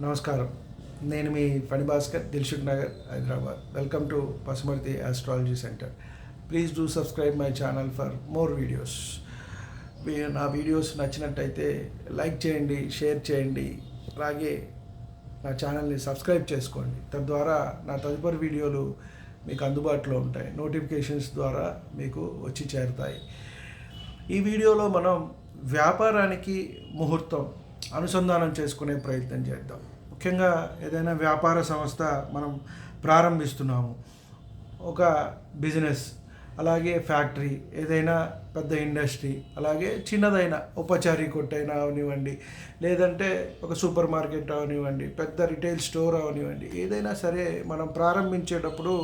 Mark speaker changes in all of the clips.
Speaker 1: నమస్కారం. నేను మీ Phani Bhaskar Dilsukh Nagar Hyderabad welcome to Pasumarthi astrology centre please do subscribe my channel for more videos నా videos నచ్చినట్టయితే like చేయండి share చేయండి. అలాగే నా ఛానల్ని సబ్స్క్రైబ్ చేసుకోండి. తద్వారా నా తదుపరి వీడియోలు మీకు అందుబాటులో ఉంటాయి. నోటిఫికేషన్స్ ద్వారా మీకు వచ్చి చేరుతాయి. ఈ వీడియోలో మనం వ్యాపారానికి ముహూర్తం అనుసంధానం చేసుకునే ప్రయత్నం చేద్దాం. ముఖ్యంగా ఏదైనా వ్యాపార సంస్థ మనం ప్రారంభిస్తున్నాము. ఒక బిజినెస్ అలాగే ఫ్యాక్టరీ ఏదైనా పెద్ద ఇండస్ట్రీ అలాగే చిన్నదైన ఉపచారీ కొట్టైనా అవనివ్వండి. లేదంటే ఒక సూపర్ మార్కెట్ అవనివ్వండి పెద్ద రిటైల్ స్టోర్ అవనివ్వండి. ఏదైనా సరే మనం ప్రారంభించేటప్పుడు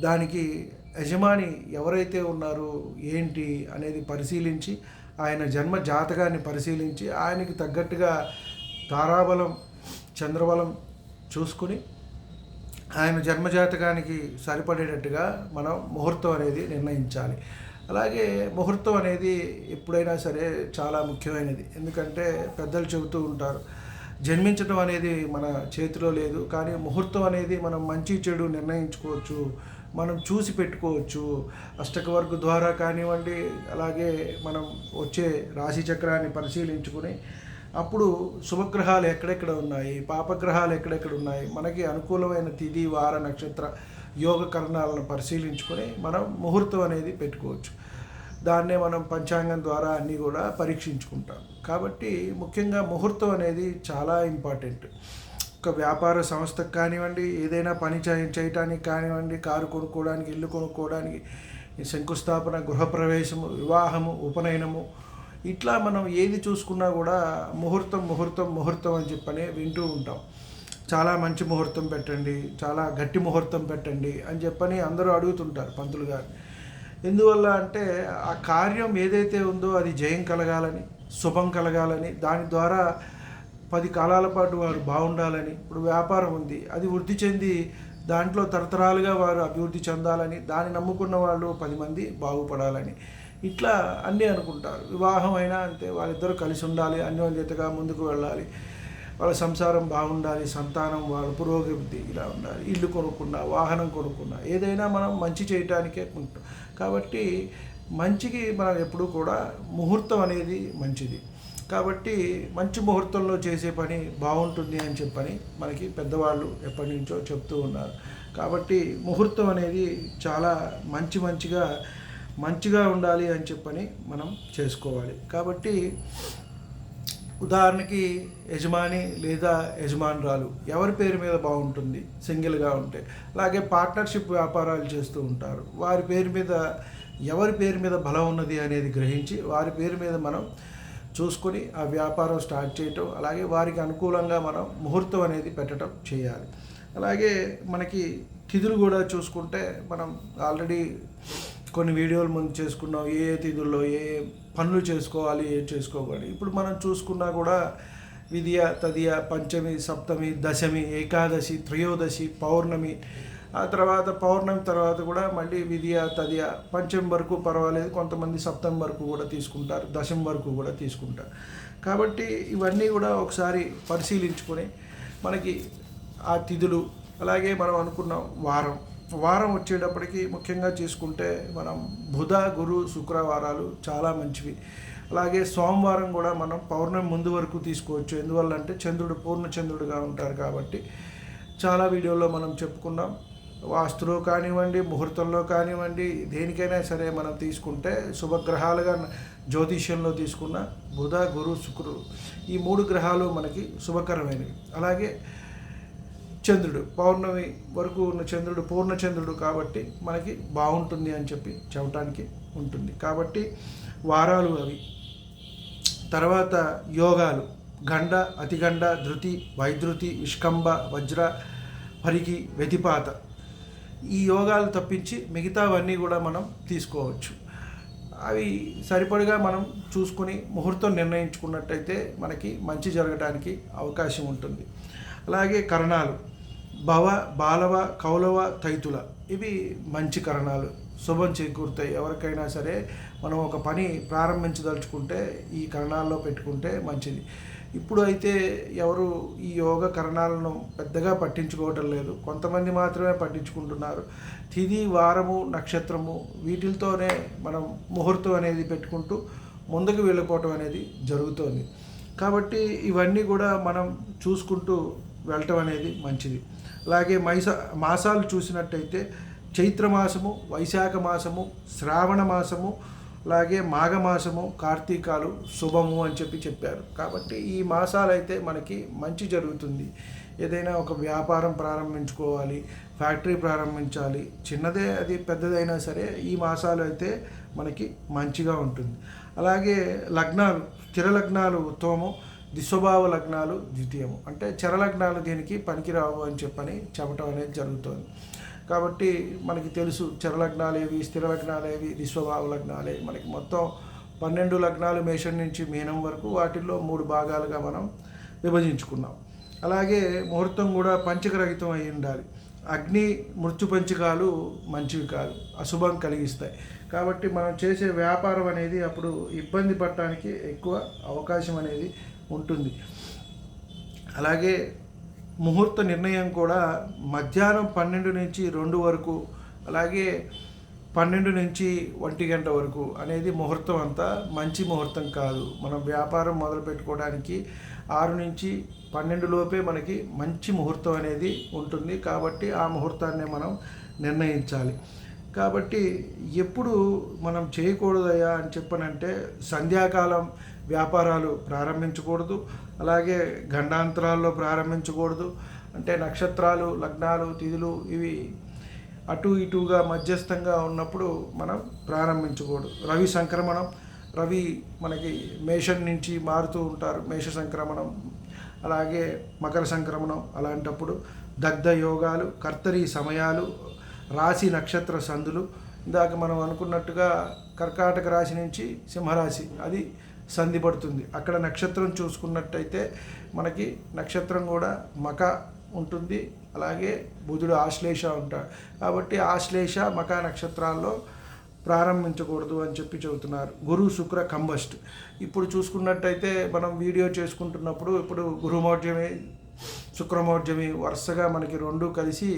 Speaker 1: దానికి యజమాని ఎవరైతే ఉన్నారో ఏంటి అనేది పరిశీలించి ఆయన జన్మ జాతకాన్ని పరిశీలించి ఆయనకి తగ్గట్టుగా తారాబలం చంద్రబలం చూసుకుని ఆయన జన్మజాతకానికి సరిపడేటట్టుగా మనం ముహూర్తం అనేది నిర్ణయించాలి. అలాగే ముహూర్తం అనేది ఎప్పుడైనా సరే చాలా ముఖ్యమైనది. ఎందుకంటే పెద్దలు చెబుతూ ఉంటారు జన్మించడం అనేది మన చేతిలో లేదు కానీ ముహూర్తం అనేది మనం మంచి చెడు నిర్ణయించుకోవచ్చు మనం చూసి పెట్టుకోవచ్చు. అష్టకవర్గ ద్వారా కానివ్వండి అలాగే మనం వచ్చే రాశి చక్రాన్ని పరిశీలించుకుని అప్పుడు శుభగ్రహాలు ఎక్కడెక్కడ ఉన్నాయి? పాపగ్రహాలు ఎక్కడెక్కడ ఉన్నాయి? మనకి అనుకూలమైన తిథి వార నక్షత్ర యోగ కరణాలను పరిశీలించుకొని మనం ముహూర్తం అనేది పెట్టుకోవచ్చు. దాన్నే మనం పంచాంగం ద్వారా అన్నీ కూడా పరీక్షించుకుంటాం. కాబట్టి ముఖ్యంగా ముహూర్తం అనేది చాలా ఇంపార్టెంట్. ఒక వ్యాపార సంస్థకు కానివ్వండి ఏదైనా పని చేయటానికి కానివ్వండి కారు కొనుక్కోవడానికి ఇల్లు కొనుక్కోవడానికి శంకుస్థాపన గృహప్రవేశము వివాహము ఉపనయనము ఇట్లా మనం ఏది చూసుకున్నా కూడా ముహూర్తం ముహూర్తం ముహూర్తం అని చెప్పని వింటూ ఉంటాం. చాలా మంచి ముహూర్తం పెట్టండి చాలా గట్టి ముహూర్తం పెట్టండి అని చెప్పని అందరూ అడుగుతుంటారు పంతులు గారు. ఎందువల్ల అంటే ఆ కార్యం ఏదైతే ఉందో అది జయం కలగాలని శుభం కలగాలని దాని ద్వారా పది కాలాల పాటు వారు బాగుండాలని ఇప్పుడు వ్యాపారం ఉంది. అది వృద్ధి చెంది దాంట్లో తరతరాలుగా వారు అభివృద్ధి చెందాలని దాన్ని నమ్ముకున్న వాళ్ళు పది మంది బాగుపడాలని. ఇట్లా అన్నీ అనుకుంటారు. వివాహం అయినా అంతే వాళ్ళిద్దరూ కలిసి ఉండాలి అన్యోన్యతగా ముందుకు వెళ్ళాలి. వాళ్ళ సంసారం బాగుండాలి సంతానం వాళ్ళ పురోగతి ఇలా ఉండాలి. ఇల్లు కొనుక్కున్నా వాహనం కొనుక్కున్నా ఏదైనా మనం మంచి చేయటానికే ఉంటాం కాబట్టి మంచికి మనం ఎప్పుడూ కూడా ముహూర్తం అనేది మంచిది. కాబట్టి మంచి ముహూర్తంలో చేసే పని బాగుంటుంది అని చెప్పని మనకి పెద్దవాళ్ళు ఎప్పటి నుంచో చెప్తూ ఉన్నారు. కాబట్టి ముహూర్తం అనేది చాలా మంచి మంచిగా మంచిగా ఉండాలి అని చెప్పని మనం చేసుకోవాలి. కాబట్టి ఉదాహరణకి యజమాని లేదా యజమానురాలు ఎవరి పేరు మీద బాగుంటుంది సింగిల్గా ఉంటే. అలాగే పార్ట్నర్షిప్ వ్యాపారాలు చేస్తూ ఉంటారు. వారి పేరు మీద ఎవరి పేరు మీద బలం ఉన్నది అనేది గ్రహించి వారి పేరు మీద మనం చూసుకొని ఆ వ్యాపారం స్టార్ట్ చేయటం అలాగే వారికి అనుకూలంగా మనం ముహూర్తం అనేది పెట్టడం చేయాలి. అలాగే మనకి తిథులు కూడా చూసుకుంటే మనం ఆల్రెడీ కొన్ని వీడియోలు ముందు చేసుకున్నాం. ఏ ఏ తిథుల్లో ఏ ఏ పనులు చేసుకోవాలి ఏ చేసుకోవాలి. ఇప్పుడు మనం చూసుకున్నా కూడా విద్య తదియ పంచమి సప్తమి దశమి ఏకాదశి త్రయోదశి పౌర్ణమి ఆ తర్వాత పౌర్ణమి తర్వాత కూడా మళ్ళీ విధియ తదియ పంచమి వరకు పర్వాలేదు. కొంతమంది సప్తమి వరకు కూడా తీసుకుంటారు. దశం వరకు కూడా తీసుకుంటారు. కాబట్టి ఇవన్నీ కూడా ఒకసారి పరిశీలించుకొని మనకి ఆ తిథులు అలాగే మనం అనుకున్న వారం. వారం వచ్చేటప్పటికి ముఖ్యంగా చేసుకుంటే మనం బుధ గురు శుక్రవారాలు చాలా మంచివి. అలాగే సోమవారం కూడా మనం పౌర్ణమి ముందు వరకు తీసుకోవచ్చు. ఎందువల్ల అంటే చంద్రుడు పూర్ణ చంద్రుడుగా ఉంటారు కాబట్టి చాలా వీడియోలో మనం చెప్పుకున్నాం. వాస్తులో కానివ్వండి ముహూర్తంలో కానివ్వండి దేనికైనా సరే మనం తీసుకుంటే శుభగ్రహాలుగా జ్యోతిష్యంలో తీసుకున్న బుధ గురు శుక్రుడు ఈ మూడు గ్రహాలు మనకి శుభకరమైనవి. అలాగే చంద్రుడు పౌర్ణమి వరకు ఉన్న చంద్రుడు పూర్ణచంద్రుడు కాబట్టి మనకి బాగుంటుంది అని చెప్పి చెప్పడానికి ఉంటుంది. కాబట్టి వారాలు అవి. తర్వాత యోగాలు. గండ అతిగండ ధృతి వైద్రుతి విష్కంబ వజ్ర పరికి వ్యతిపాత ఈ యోగాలు తప్పించి మిగతావన్నీ కూడా మనం తీసుకోవచ్చు. అవి సరిపడిగా మనం చూసుకుని ముహూర్తం నిర్ణయించుకున్నట్టయితే మనకి మంచి జరగడానికి అవకాశం ఉంటుంది. అలాగే కరణాలు భవ బాలవ కౌలవ తైతుల ఇవి మంచి కరణాలు. శుభం చేకూరుతాయి. ఎవరికైనా సరే మనం ఒక పని ప్రారంభించదలుచుకుంటే ఈ కరణాల్లో పెట్టుకుంటే మంచిది. ఇప్పుడు అయితే ఎవరు ఈ యోగ కరణాలను పెద్దగా పట్టించుకోవటం లేదు. కొంతమంది మాత్రమే పట్టించుకుంటున్నారు. తిది వారము నక్షత్రము వీటిల్తోనే మనం ముహూర్తం అనేది పెట్టుకుంటూ ముందుకు వెళ్ళిపోవటం అనేది జరుగుతోంది. కాబట్టి ఇవన్నీ కూడా మనం చూసుకుంటూ వెళ్ళటం అనేది మంచిది. అలాగే మైస మాసాలు చూసినట్టయితే చైత్ర మాసము వైశాఖ మాసము శ్రావణ మాసము అలాగే మాఘమాసము కార్తీకాలు శుభము అని చెప్పి చెప్పారు. కాబట్టి ఈ మాసాలు అయితే మనకి మంచి జరుగుతుంది. ఏదైనా ఒక వ్యాపారం ప్రారంభించుకోవాలి ఫ్యాక్టరీ ప్రారంభించాలి చిన్నదే అది పెద్దదైనా సరే ఈ మాసాలు అయితే మనకి మంచిగా ఉంటుంది. అలాగే లగ్నాలు స్థిర లగ్నాలు ఉత్తమము దిస్వభావ లగ్నాలు ద్వితీయము. అంటే చిరలగ్నాలు దీనికి పనికిరావు అని చెప్పని చెప్పటం అనేది జరుగుతుంది. కాబట్టి మనకి తెలుసు చరలగ్నాలేవి ఏవి స్థిర లగ్నాలు విశ్వభావ లగ్నాలు. మనకి మొత్తం పన్నెండు లగ్నాలు మేషం నుంచి మీనం వరకు వాటిల్లో మూడు భాగాలుగా మనం విభజించుకున్నాం. అలాగే ముహూర్తం కూడా పంచకరహితం అయి ఉండాలి. అగ్ని మృత్యు పంచకాలు మంచివి కాదు. అశుభం కలిగిస్తాయి. కాబట్టి మనం చేసే వ్యాపారం అనేది అప్పుడు ఇబ్బంది పడటానికి ఎక్కువ అవకాశం అనేది ఉంటుంది. అలాగే ముహూర్త నిర్ణయం కూడా మధ్యాహ్నం పన్నెండు నుంచి రెండు వరకు అలాగే పన్నెండు నుంచి ఒంటి గంట వరకు అనేది ముహూర్తం అంతా మంచి ముహూర్తం కాదు. మనం వ్యాపారం మొదలు పెట్టుకోవడానికి ఆరు నుంచి పన్నెండు లోపే మనకి మంచి ముహూర్తం అనేది ఉంటుంది. కాబట్టి ఆ ముహూర్తాన్ని మనం నిర్ణయించాలి. కాబట్టి ఎప్పుడు మనం చేయకూడదయా అని చెప్పనంటే సంధ్యాకాలం వ్యాపారాలు ప్రారంభించకూడదు. అలాగే గండాంతరాల్లో ప్రారంభించకూడదు. అంటే నక్షత్రాలు లగ్నాలు తిథులు ఇవి అటు ఇటుగా మధ్యస్థంగా ఉన్నప్పుడు మనం ప్రారంభించకూడదు. రవి సంక్రమణం రవి మనకి మేషం నుంచి మారుతూ ఉంటారు. మేష సంక్రమణం అలాగే మకర సంక్రమణం అలాంటప్పుడు దగ్ధ యోగాలు కర్తరి సమయాలు రాశి నక్షత్ర సందులు. ఇందాక మనం అనుకున్నట్టుగా కర్కాటక రాశి నుంచి సింహరాశి. అది సంధి పడుతుంది అక్కడ నక్షత్రం చూసుకున్నట్టయితే మనకి నక్షత్రం కూడా మక ఉంటుంది. అలాగే బుధుడు ఆశ్లేష ఉంటాడు. కాబట్టి ఆశ్లేష మక నక్షత్రాల్లో ప్రారంభించకూడదు అని చెప్పి చెబుతున్నారు. గురు శుక్ర కంబస్ట్ ఇప్పుడు చూసుకున్నట్టయితే మనం వీడియో చేసుకుంటున్నప్పుడు ఇప్పుడు గురుమౌర్జమి శుక్రమౌర్జమి వరుసగా మనకి రెండు కలిసి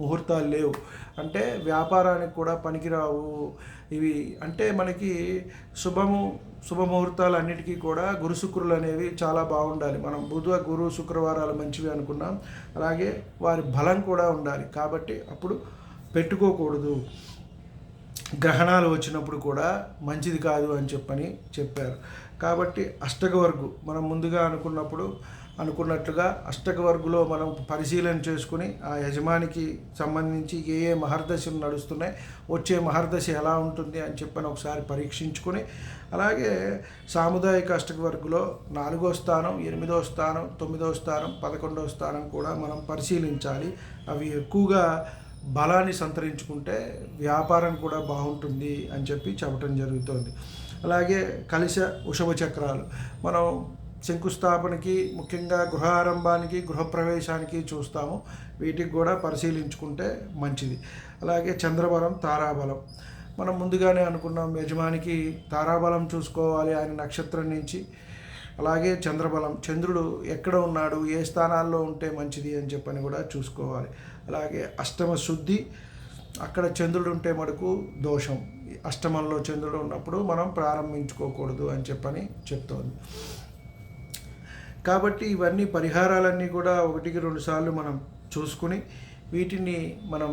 Speaker 1: ముహూర్తాలు లేవు. అంటే వ్యాపారానికి కూడా పనికిరావు. ఇవి అంటే మనకి శుభము శుభముహూర్తాలు అన్నిటికీ కూడా గురు శుక్రులు అనేవి చాలా బాగుండాలి. మనం బుధ గురు శుక్రవారాలు మంచివి అనుకున్నాం. అలాగే వారి బలం కూడా ఉండాలి. కాబట్టి అప్పుడు పెట్టుకోకూడదు. గ్రహణాలు వచ్చినప్పుడు కూడా మంచిది కాదు అని చెప్పని చెప్పారు. కాబట్టి అష్టగవర్గు మనం ముందుగా అనుకున్నప్పుడు అనుకున్నట్లుగా అష్టక వర్గులో మనం పరిశీలన చేసుకుని ఆ యజమానికి సంబంధించి ఏ ఏ మహర్దశలు నడుస్తున్నాయి వచ్చే మహర్దశ ఎలా ఉంటుంది అని చెప్పని ఒకసారి పరీక్షించుకొని అలాగే సాముదాయిక అష్టక వర్గులో నాలుగో స్థానం ఎనిమిదో స్థానం తొమ్మిదో స్థానం పదకొండో స్థానం కూడా మనం పరిశీలించాలి. అవి ఎక్కువగా బలాన్ని సంతరించుకుంటే వ్యాపారం కూడా బాగుంటుంది అని చెప్పి చెప్పడం జరుగుతుంది. అలాగే కలిశ ఉషభ చక్రాలు. మనం శంకుస్థాపనకి ముఖ్యంగా గృహారంభానికి గృహప్రవేశానికి చూస్తాము. వీటికి కూడా పరిశీలించుకుంటే మంచిది. అలాగే చంద్రబలం తారాబలం. మనం ముందుగానే అనుకున్నాం యజమానికి తారాబలం చూసుకోవాలి ఆయన నక్షత్రం నుంచి. అలాగే చంద్రబలం చంద్రుడు ఎక్కడ ఉన్నాడు ఏ స్థానాల్లో ఉంటే మంచిది అని చెప్పని కూడా చూసుకోవాలి. అలాగే అష్టమ శుద్ధి అక్కడ చంద్రుడు ఉంటే మటుకు దోషం. అష్టమంలో చంద్రుడు ఉన్నప్పుడు మనం ప్రారంభించుకోకూడదు అని చెప్పని చెప్తోంది. కాబట్టి ఇవన్నీ పరిహారాలన్నీ కూడా ఒకటికి రెండు సార్లు మనం చూసుకుని వీటిని మనం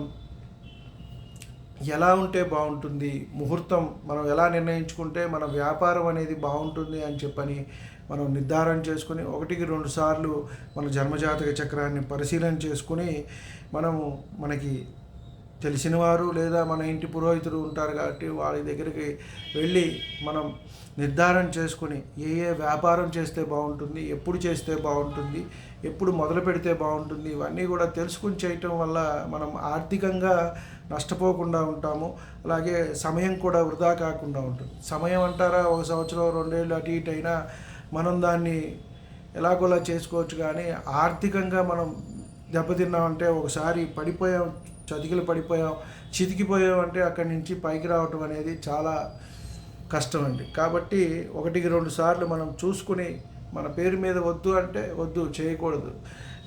Speaker 1: ఎలా ఉంటే బాగుంటుంది ముహూర్తం మనం ఎలా నిర్ణయించుకుంటే మన వ్యాపారం అనేది బాగుంటుంది అని చెప్పని మనం నిర్ధారణ చేసుకుని ఒకటికి రెండు సార్లు మన జన్మజాతక చక్రాన్ని పరిశీలన చేసుకుని మనము మనకి తెలిసిన వారు లేదా మన ఇంటి పురోహితుడు ఉంటారు కాబట్టి వాళ్ళ దగ్గరికి వెళ్ళి మనం నిర్ధారణ చేసుకుని ఏ ఏ వ్యాపారం చేస్తే బాగుంటుంది ఎప్పుడు చేస్తే బాగుంటుంది ఎప్పుడు మొదలు పెడితే బాగుంటుంది ఇవన్నీ కూడా తెలుసుకుని చేయటం వల్ల మనం ఆర్థికంగా నష్టపోకుండా ఉంటాము. అలాగే సమయం కూడా వృధా కాకుండా ఉంటుంది. సమయం అంటారా ఒక సంవత్సరం రెండేళ్ళు అటు ఇటు అయినా మనం దాన్ని ఎలాగోలా చేసుకోవచ్చు కానీ ఆర్థికంగా మనం దెబ్బతిన్నామంటే ఒకసారి పడిపోయాం చతికిలు పడిపోయాం. చితికిపోయాం అంటే అక్కడి నుంచి పైకి రావటం అనేది చాలా కష్టం అండి కాబట్టి ఒకటికి రెండు సార్లు మనం చూసుకుని మన పేరు మీద వద్దు అంటే వద్దు చేయకూడదు.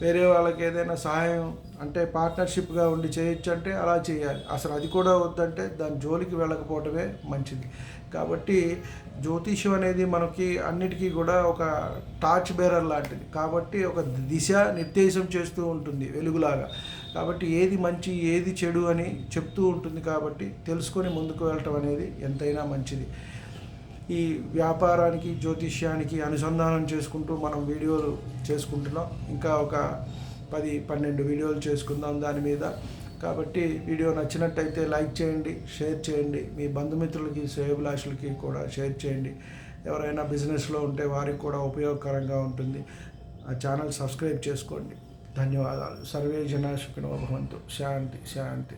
Speaker 1: వేరే వాళ్ళకి ఏదైనా సహాయం అంటే పార్ట్నర్షిప్గా ఉండి చేయొచ్చు అంటే అలా చేయాలి. అసలు అది కూడా వద్దంటే దాని జోలికి వెళ్ళకపోవటమే మంచిది. కాబట్టి జ్యోతిష్యం అనేది మనకి అన్నిటికీ కూడా ఒక టార్చ్ బేరర్ లాంటిది. కాబట్టి ఒక దిశ నిర్దేశం చేస్తూ ఉంటుంది వెలుగులాగా. కాబట్టి ఏది మంచి ఏది చెడు అని చెప్తూ ఉంటుంది కాబట్టి తెలుసుకొని ముందుకు వెళ్ళటం అనేది ఎంతైనా మంచిది. ఈ వ్యాపారానికి జ్యోతిష్యానికి అనుసంధానం చేసుకుంటూ మనం వీడియోలు చేసుకుంటున్నాం. ఇంకా ఒక పది పన్నెండు వీడియోలు చేసుకుందాం దాని మీద. కాబట్టి వీడియో నచ్చినట్టయితే లైక్ చేయండి షేర్ చేయండి. మీ బంధుమిత్రులకి శ్రేయభిలాషులకి కూడా షేర్ చేయండి. ఎవరైనా బిజినెస్లో ఉంటే వారికి కూడా ఉపయోగకరంగా ఉంటుంది. ఆ ఛానల్ సబ్స్క్రైబ్ చేసుకోండి. ధన్యవాదాలు. సర్వే జన సుఖినో భవంతు. శాంతి శాంతి.